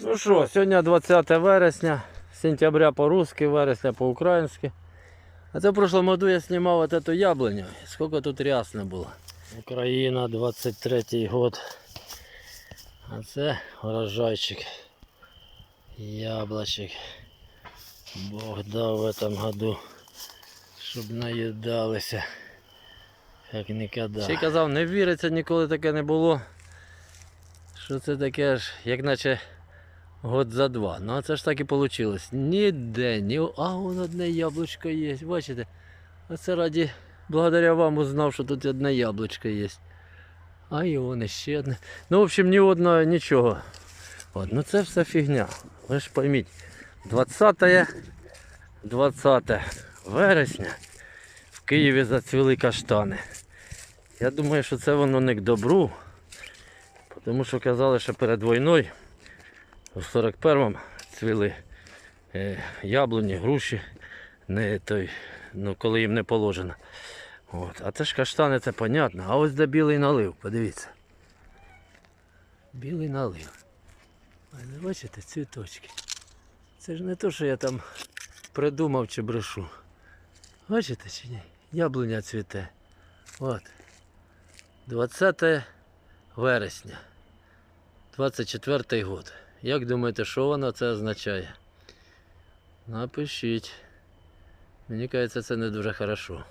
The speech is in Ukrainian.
Ну що, сьогодні 20 вересня, сентября по-русски, вересня по-українськи. А це в прошлом году я знімав от эту яблоню. Сколько тут рясно було. Україна, 23 год. А це урожайчик. Яблочек. Бог дав в этом году, щоб наїдалися. Як ніколи. Ще казав, не віриться, ніколи таке не було. Що це таке ж, як наче год за два. Ну а це ж так і вийшло. Ніде, ні. А вон одне яблучко є. Бачите? Оце раді благодаря вам узнав, що тут одне яблучко є. А і вон ще одне. Ну, в общем, ні одного нічого. От, ну це все фігня. Ви ж пойміть. 20 20 вересня в Києві зацвіли каштани. Я думаю, що це воно не к добру. Тому що казали, що перед війною у 41-му цвіли е, яблуні, груші, не той, ну, коли їм не положено. От. А це ж каштани, це понятно. А ось де білий налив, подивіться. Білий налив. Ви бачите цвіточки. Це ж не то, що я там придумав чи брешу. Бачите чи ні? Яблуня цвіте. От. 20 вересня. 24 год. Як думаєте, що воно це означає? Напишіть. Мені кажеться, це не дуже хорошо.